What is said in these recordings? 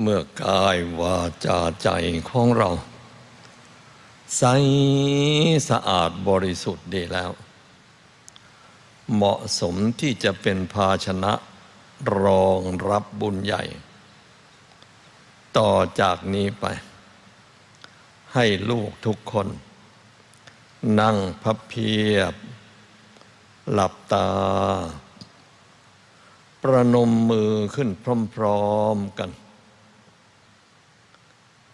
เมื่อกายวาจาใจของเรา ใสสะอาดบริสุทธิ์ดีแล้ว เหมาะสมที่จะเป็นภาชนะรองรับบุญใหญ่ ต่อจากนี้ไป ให้ลูกทุกคน นั่งพับเพียบ หลับตา ประนมมือขึ้นพร้อมๆกัน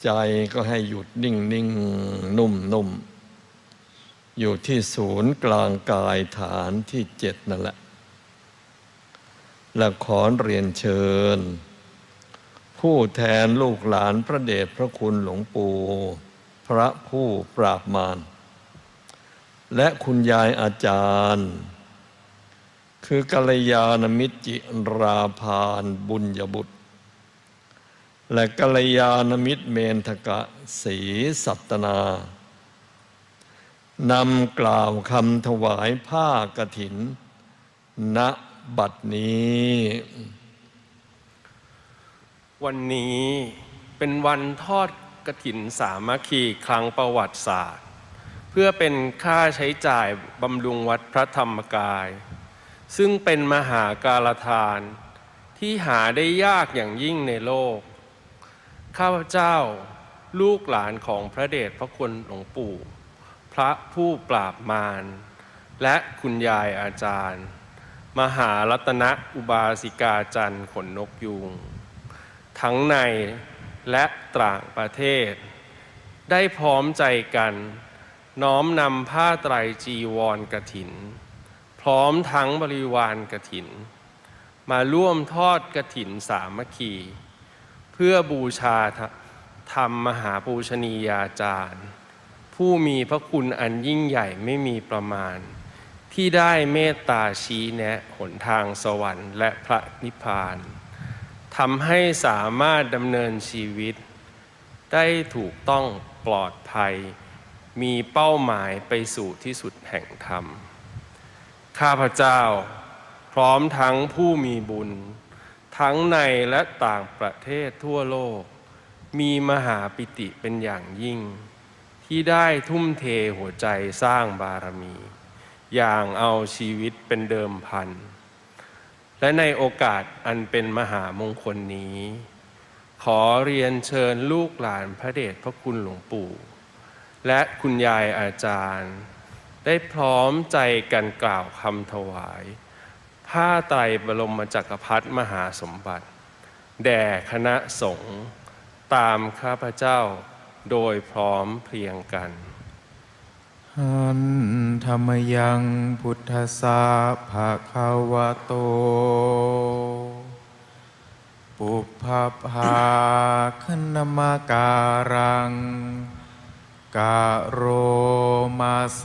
ใจก็ให้หยุดนิ่งนิ่งนุ่มนุ่มอยู่ที่ศูนย์กลางกายฐานที่เจ็ดนั่นแหละ และขอเรียนเชิญ ผู้แทนลูกหลานพระเดชพระคุณหลวงปู่พระผู้ปราบมาร และคุณยายอาจารย์ คือกัลยาณมิตรจิราพานบุญยบุตร และกัลยาณมิตรเมนทกะศรีสัตนานำกล่าวคำถวายผ้ากถิน ณบัดนี้ วันนี้เป็นวันทอดกระถินสามัคคีครั้งประวัติศาสตร์ เพื่อเป็นค่าใช้จ่ายบำรุงวัดพระธรรมกาย ซึ่งเป็นมหาการทานที่หาได้ยากอย่างยิ่งในโลก ข้าพเจ้าลูกหลานของพระเดชพระคุณหลวงปู่ พระผู้ปราบมาร และคุณยายอาจารย์ มหารัตนอุบาสิกาจันทร์ขนนกยูงทั้งในและต่างประเทศ ได้พร้อมใจกันน้อมนำผ้าไตรจีวรกระถิน พร้อมทั้งบริวารกระถิน มาร่วมทอดกระถินสามัคคี พื่อบูชาธรรมมหาปูชนียาจารย์ ผู้มีพระคุณอันยิ่งใหญ่ไม่มีประมาณ ที่ได้เมตตาชี้แนะหนทางสวรรค์และพระนิพพานทำให้สามารถดำเนินชีวิต ได้ถูกต้องปลอดภัย มีเป้าหมายไปสู่ที่สุดแห่งธรรม ข้าพเจ้าพร้อมทั้งผู้มีบุญ ทั้งในและต่างประเทศทั่วโลก มีมหาปิติเป็นอย่างยิ่ง ที่ได้ทุ่มเทหัวใจสร้างบารมี อย่างเอาชีวิตเป็นเดิมพัน และในโอกาสอันเป็นมหามงคลนี้ ขอเรียนเชิญลูกหลานพระเดชพระคุณหลวงปู่ และคุณยายอาจารย์ ได้พร้อมใจกันกล่าวคำถวาย ผ้าไตรบรมจักรพรรดิมหาสมบัติ แด่คณะสงฆ์ตามข้าพเจ้าโดยพร้อมเพรียงกันหันธรรมยังพุทธสาภาคาวโต ปุพพภาคณมาการัง กาโรมาเซ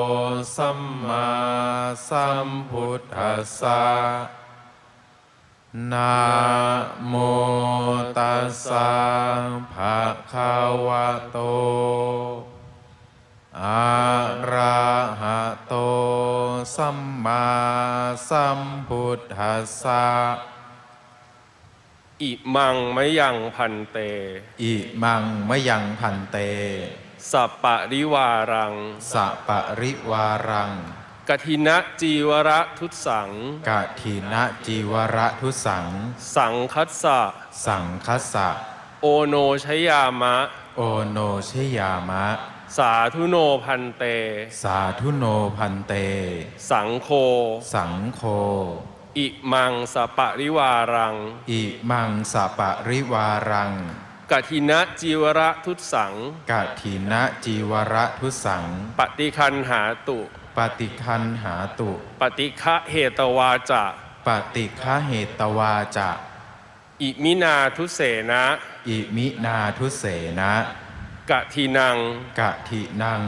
สัมมาสัมพุทธัสสะนะโมตัสสะภะคะวะโต อะระหะโต สัมมาสัมพุทธัสสะอิมังมะยังพันเต อิมังมะยังพันเต สัปปะริวารังสะปะริวารังกทินะจีวระทุตสัง กะทีนะจีวระทุสัง สังคัสสะ สังคัสสะ โอโนชยามะ โอโนชยามะ สาธุโนพันเต สาธุโนพันเต สังโฆสังโฆอิมังสปะริวารัง อิมังสะปะริวารัง กทินะจีวระทุตสังกะทีนะจีวระทุสัง ปฏิคันหาตุ ปฏิคันหาตุ ปฏิฆะเหตวาจะปฏิฆะเหตวาจะ อิมินาทุเสนะอิมินาทุเสนะกะทีนัง กะทินัง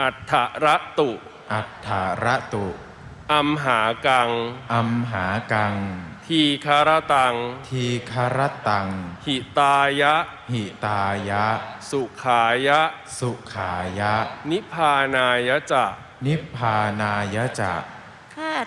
อัฏฐระตุ อัฏฐาระตุ อัมหากัง อัมหากัง ทีคารตัง ทีคารตัง หิตายะ หิตายะ สุขายะ สุขายะ นิพพานายะจะ นิพพานายะจะข้า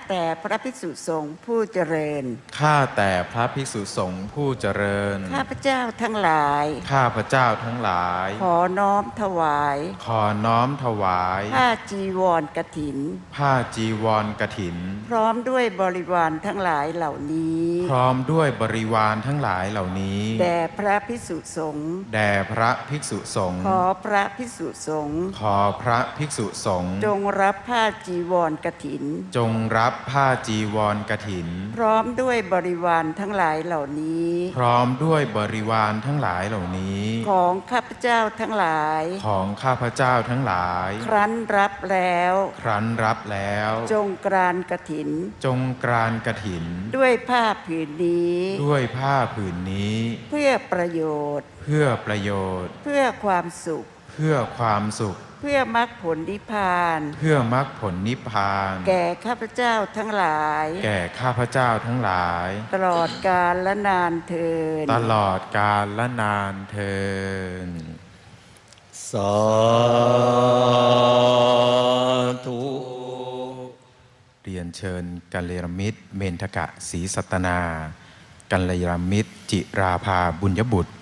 แต่พระภิกษุสงฆ์ผู้เจริญ ข้าแต่พระภิกษุสงฆ์ผู้เจริญ ข้าพเจ้าทั้งหลาย ข้าพระเจ้าทั้งหลาย ขอน้อมถวาย ขอน้อมถวาย ผ้าจีวรกถิน ผ้าจีวรกถิน พร้อมด้วยบริวารทั้งหลายเหล่านี้ พร้อมด้วยบริวารทั้งหลายเหล่านี้แด่พระภิกษุสงฆ์แด่พระภิกษุสงฆ์ขอพระภิกษุสงฆ์ขอพระภิกษุสงฆ์จงรับผ้าจีวรกถิน จงรับผ้าจีวรกถิน พร้อมด้วยบริวารทั้งหลายเหล่านี้ พร้อมด้วยบริวารทั้งหลายเหล่านี้ ของข้าพเจ้าทั้งหลาย ของข้าพเจ้าทั้งหลาย ครั้นรับแล้ว ครั้นรับแล้ว จงกรานกถิน จงกรานกถิน ด้วยผ้าผืนนี้ ด้วยผ้าผืนนี้ เพื่อประโยชน์ เพื่อประโยชน์ เพื่อความสุขเพื่อความสุข เพื่อมรรคผลนิพพาน เพื่อมรรคผลนิพพาน แก่ข้าพเจ้าทั้งหลาย แก่ข้าพเจ้าทั้งหลาย ตลอดกาลและนานเทินตลอดกาลและนานเทินสาธุเรียนเชิญกัลยาณมิตร เมนทกะศรีสัตนา กัลยาณมิตร จิราภาบุญยบุตร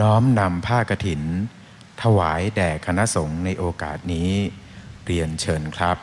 น้อมนำผ้ากถิน ถวายแด่คณะสงฆ์ในโอกาสนี้ เรียนเชิญครับ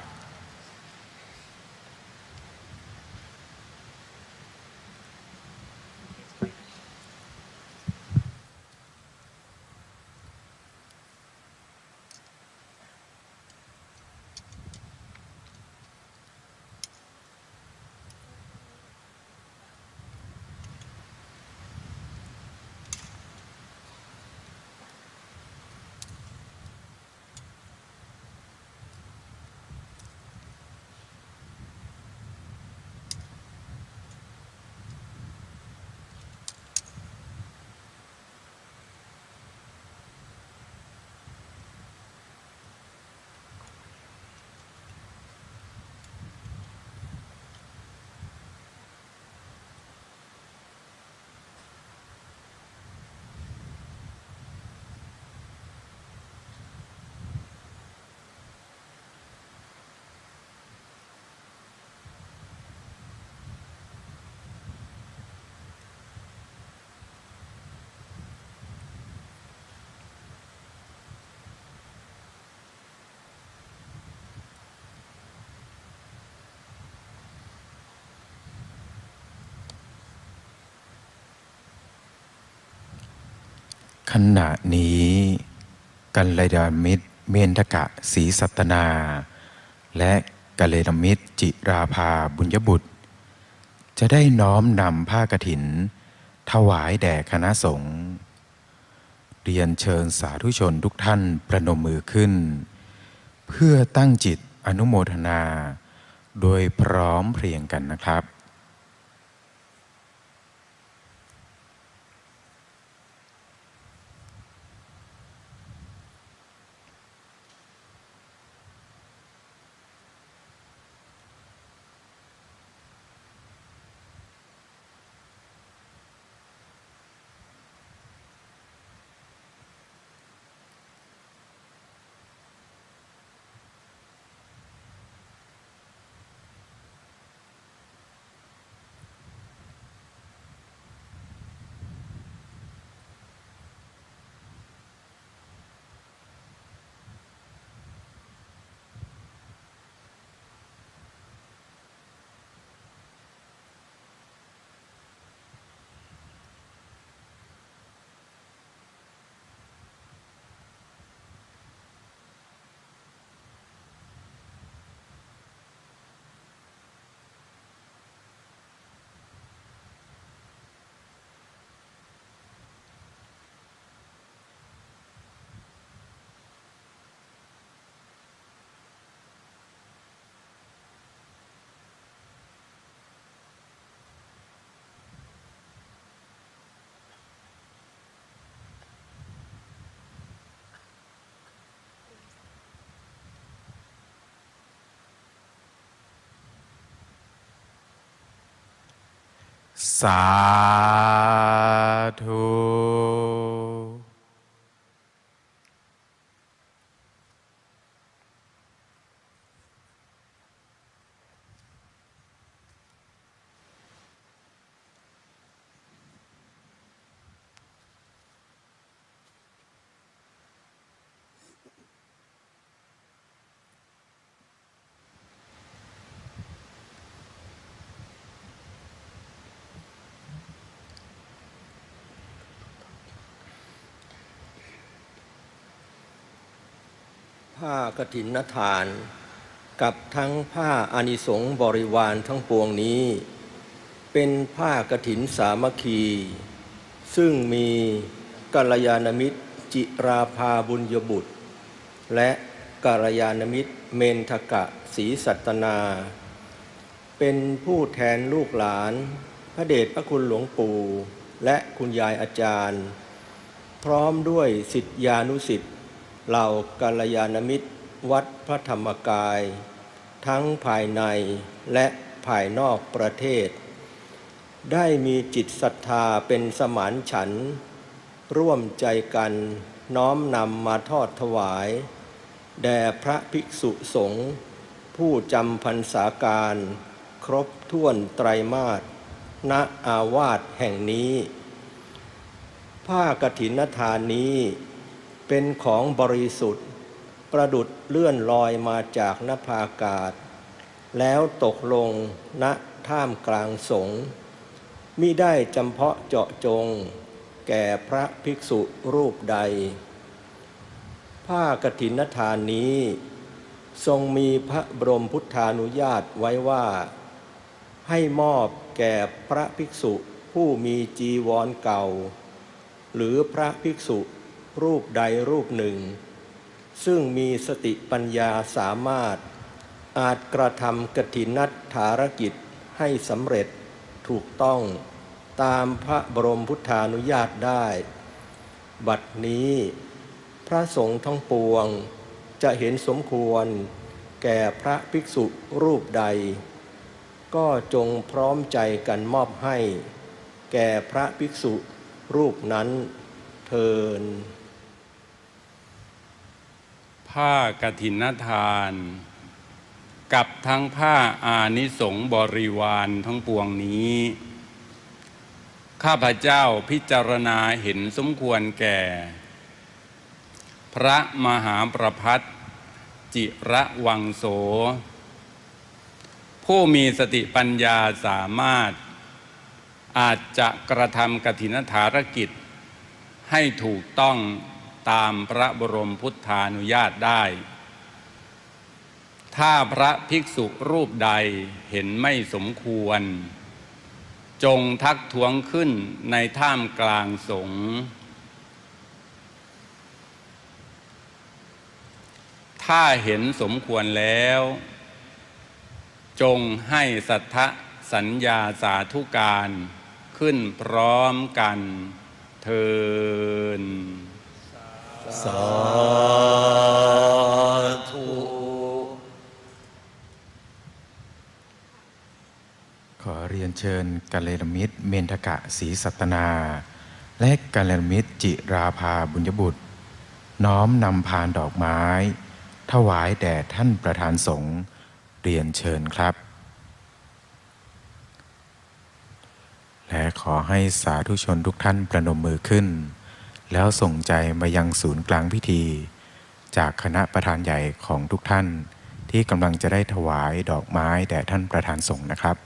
ขณะนี้กัลยาณมิตรเมนทกะศรีสัตนา และกัลยาณมิตรจิราภาบุญยบุตร จะได้น้อมนำผ้ากฐิน ถวายแด่คณะสงฆ์เรียนเชิญสาธุชนทุกท่านประนมมือขึ้น เพื่อตั้งจิตอนุโมทนา โดยพร้อมเพรียงกันนะครับ สาธุ ผ้ากฐินทาน กับทั้งผ้าอานิสงส์บริวารทั้งปวงนี้ เป็นผ้ากฐินสามัคคี ซึ่งมีกัลยาณมิตรจิราภาบุญยบุตร และกัลยาณมิตรเมนทกะศรีสัตนา เป็นผู้แทนลูกหลาน พระเดชพระคุณหลวงปู่ และคุณยายอาจารย์ พร้อมด้วยสิทธิานุสิทธิ์เหล่ากัลยาณมิตร วัดพระธรรมกาย ทั้งภายในและภายนอกประเทศ ได้มีจิตศรัทธาเป็นสมานฉันทร่วมใจกันน้อมนำมาทอดถวาย แด่พระภิกษุสงฆ์ผู้จำพรรษาการครบถ้วนไตรมาสณอาวาสแห่งนี้ ผ้ากฐินทานนี้เป็นของบริสุทธิ์ ประดุดเลื่อนลอยมาจากนภาอากาศ แล้วตกลงณท่ามกลางสงฆ์มิได้จำเพาะเจาะจง แก่พระภิกษุรูปใด ผ้ากฐินทานนี้ ทรงมีพระบรมพุทธานุญาตไว้ว่า ให้มอบแก่พระภิกษุผู้มีจีวรเก่า หรือพระภิกษุรูปใดรูปหนึ่ง ซึ่งมีสติปัญญาสามารถ อาจกระทำกฐินัตถารกิจให้สำเร็จถูกต้องตามพระบรมพุทธานุญาตได้ บัดนี้ พระสงฆ์ทั้งปวงจะเห็นสมควร แก่พระภิกษุรูปใด ก็จงพร้อมใจกันมอบให้ แก่พระภิกษุรูปนั้นเทิน ผ้ากฐินทาน กับทั้งผ้าอานิสงบริวารทั้งปวงนี้ ข้าพเจ้าพิจารณาเห็นสมควรแก่ พระมหาประพัฒจิระวังโส ผู้มีสติปัญญาสามารถ อาจจะกระทำกฐินฐารกิจให้ถูกต้อง ตามพระบรมพุทธานุญาตได้ ถ้าพระภิกษุรูปใดเห็นไม่สมควร จงทักท้วงขึ้นในท่ามกลางสงฆ์ถ้าเห็นสมควรแล้ว จงให้สัทธสัญญาสาธุการขึ้นพร้อมกันเทิน สาธุขอเรียนเชิญกัลยาณมิตร เมนทกะศรีสัตนา และกัลยาณมิตร จิราภาบุญยบุตร น้อมนำพานดอกไม้ ถวายแด่ท่านประธานสงฆ์เรียนเชิญครับ และขอให้สาธุชนทุกท่านประนมมือขึ้น แล้วส่งใจมายังศูนย์กลางพิธี จากคณะประธานใหญ่ของทุกท่าน ที่กำลังจะได้ถวายดอกไม้แด่ท่านประธานสงฆ์นะครับ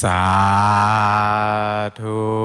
สาธุ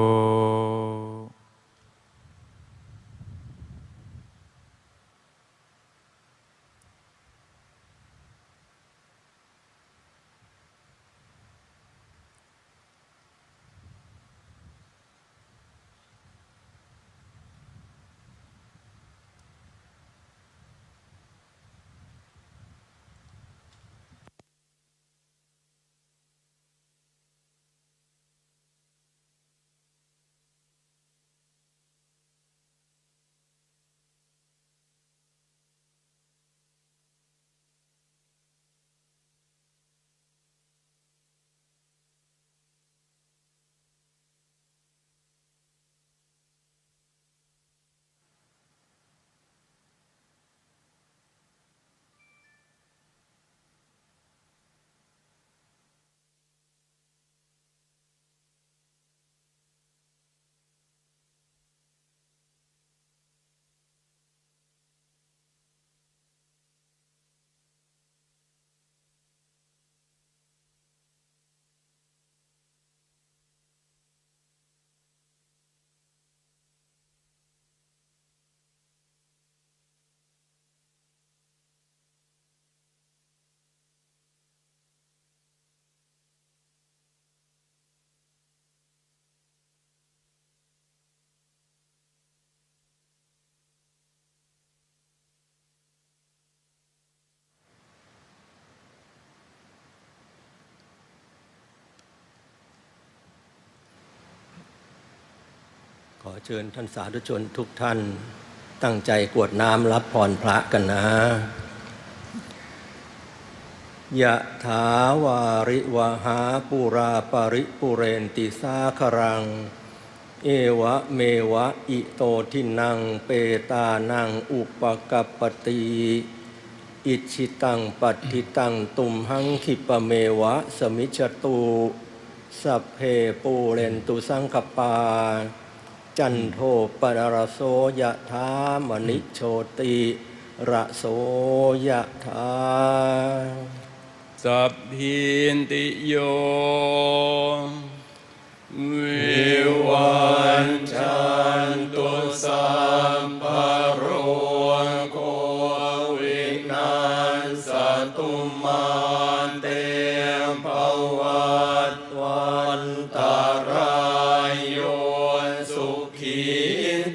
ขอเชิญท่านสาธุชนทุกท่านตั้งใจกวดน้ำรับพรพระกันนะยะถาวาริวหาปุราปริปุเรนติสาครัง เอวะเมวะอิโตทินังเปตานังอุปกัปติอิชิตังปัตติตังตุมหังคิปะเมวะสมิจตุ สัพเพปูเรนตุสังคปา จันโทปนรโสยะธามณิโชติระโสยะธาสัพพินติโยวิวันจันตุสัมภโร สุขี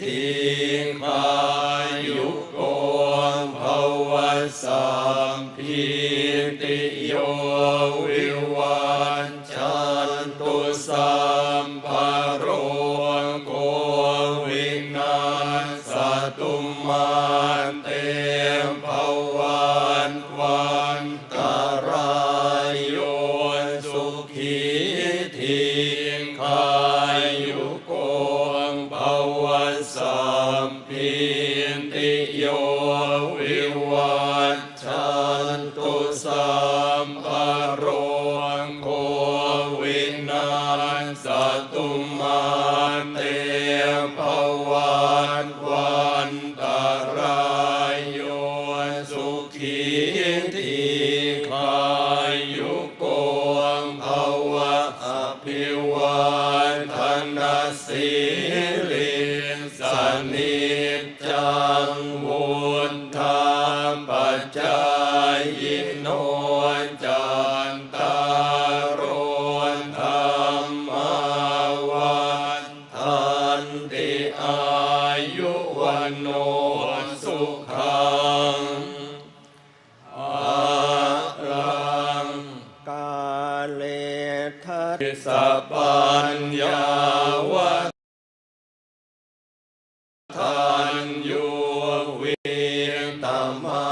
ที ต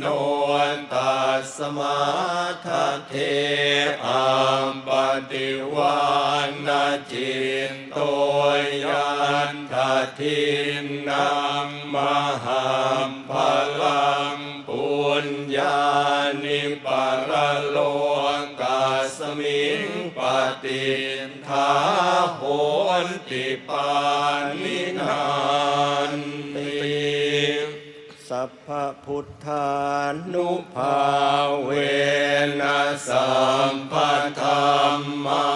โนตัสมาทเทอา พระพุทธานุภาเวนะสัมปธรรมา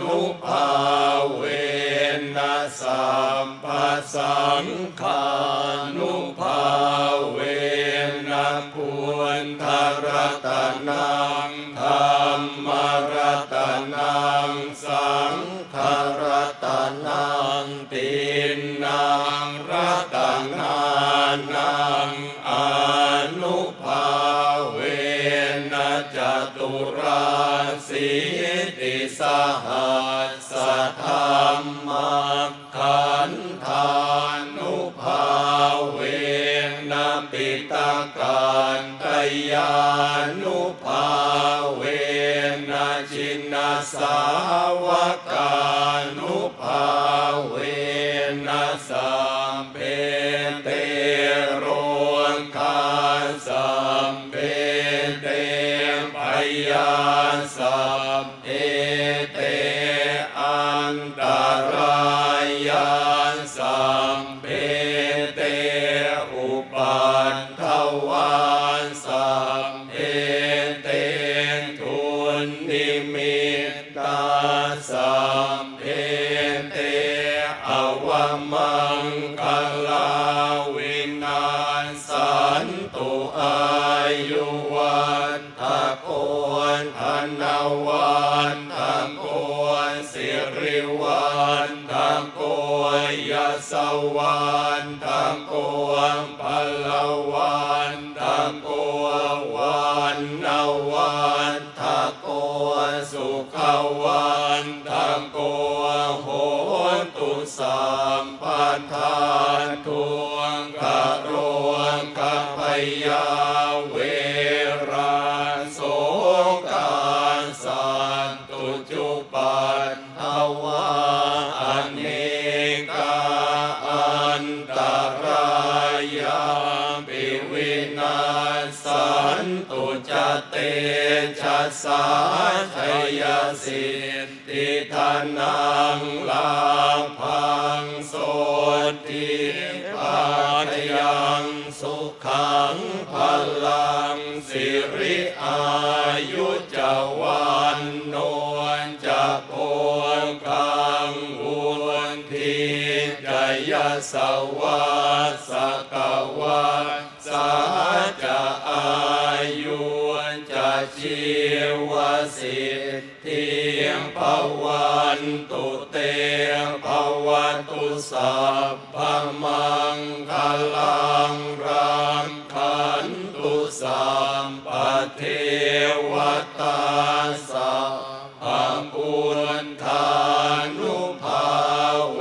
นุภาเวนะสัมปสังฆานุภาเวนะพุทธรัตนา สาวา ทะโกโหตุสัมปันธานทุงกะโรงกะพยาเวราโสกาสันตุจุปันทวาอเนกาอันตรายาปิวินาสันตุจเตชะสาชยสิท ธิธนังลางพังโสติปาทยังสุขังพลังสิริอายุจวันโนนจะโพคังอุนทีจยสวัสสกวัสาจะอายุจะชีวสิทธิ ภวันตุเตภวตุสัพพมังคลังรังคันตุสัมปเทวตาสัพพปุณธานุภาเว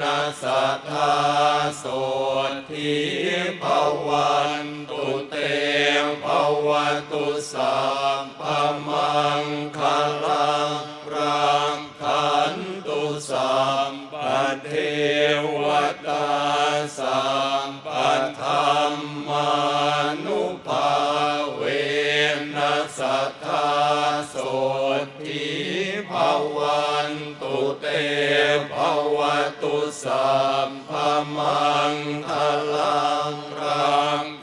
นัสธาโสทิภวันตุเตภวตุสัพ ตาสัมปธรรมานุภาเวนัสทธาโสทิภาวันตุเตภาวตุสัมภมังคลังรัง